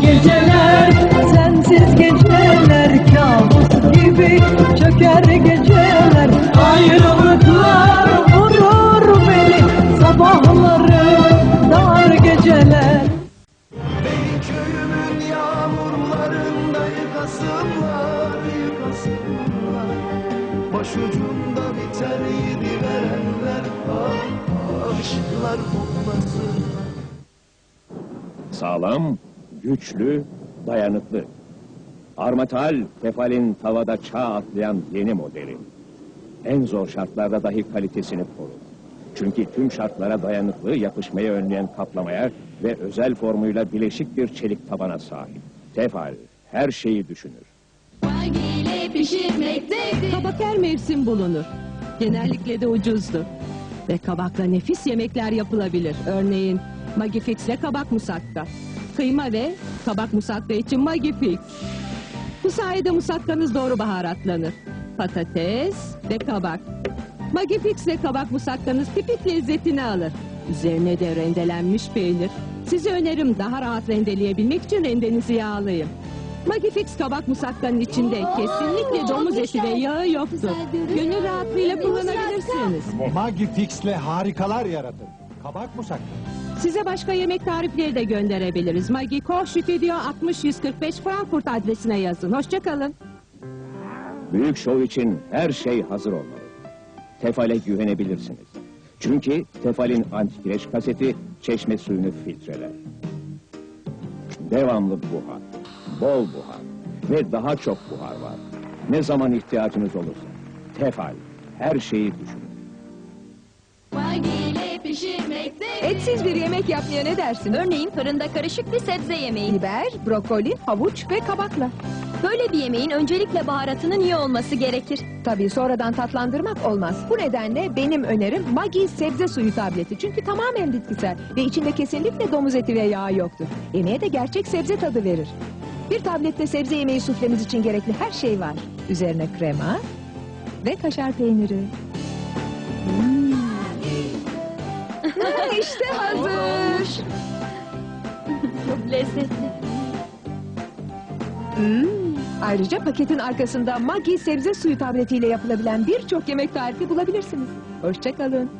geceler Sensiz geceler kabus gibi çöker geceler. Ayrılıklar vurur beni sabahları dar geceler. Beni köyümün yağmurlarında yıkasınlar, yıkasınlar Başucumda biter verenler ah, ah, ışıklar kokmasın Sağlam, güçlü, dayanıklı. Armatal, Tefal'in tavada çağ atlayan yeni modeli. En zor şartlarda dahi kalitesini korur. Çünkü tüm şartlara dayanıklı, yapışmayı önleyen kaplamaya ve özel formuyla bileşik bir çelik tabana sahip. Tefal, her şeyi düşünür. Hangiyle pişirmektedir? Kabak her mevsim bulunur. Genellikle de ucuzdur. Ve kabakla nefis yemekler yapılabilir. Örneğin Magifix ile kabak musakka. Kıyma ve kabak musakka için Magifix. Bu sayede musakkanız doğru baharatlanır. Patates ve kabak. Magifix ile kabak musakkanız tipik lezzetini alır. Üzerine de rendelenmiş peynir. Size önerim daha rahat rendeleyebilmek için rendenizi yağlayın. Magifix kabak musakkanın içinde kesinlikle domuz eti ve yağı yoktur. Gönül rahatlığıyla kullanabilirsiniz. Maggi Fix'le harikalar yaratır. Kabak musakka. Size başka yemek tarifleri de gönderebiliriz. Maggi Koch Stüdyo 60145 Frankfurt adresine yazın. Hoşçakalın. Büyük şov için her şey hazır olmalı. Tefal'e güvenebilirsiniz. Çünkü Tefal'in antikireç kaseti çeşme suyunu filtreler. Devamlı buhar, bol buhar ve daha çok buhar var. Ne zaman ihtiyacınız olursa. Tefal, her şeyi düşünün. Pişirmektedir? Etsiz bir yemek yapmaya ne dersin? Örneğin fırında karışık bir sebze yemeği. Biber, brokoli, havuç ve kabakla. Böyle bir yemeğin öncelikle baharatının iyi olması gerekir. Tabii sonradan tatlandırmak olmaz. Bu nedenle benim önerim Maggi sebze suyu tableti. Çünkü tamamen bitkisel ve içinde kesinlikle domuz eti ve yağ yoktur. Yemeğe de gerçek sebze tadı verir. Bir tablette sebze yemeği suflemiz için gerekli her şey var. Üzerine krema ve kaşar peyniri. Hmm. İşte hazır. Çok lezzetli. Hmm. Ayrıca paketin arkasında Maggi sebze suyu tabletiyle yapılabilen birçok yemek tarifi bulabilirsiniz. Hoşçakalın.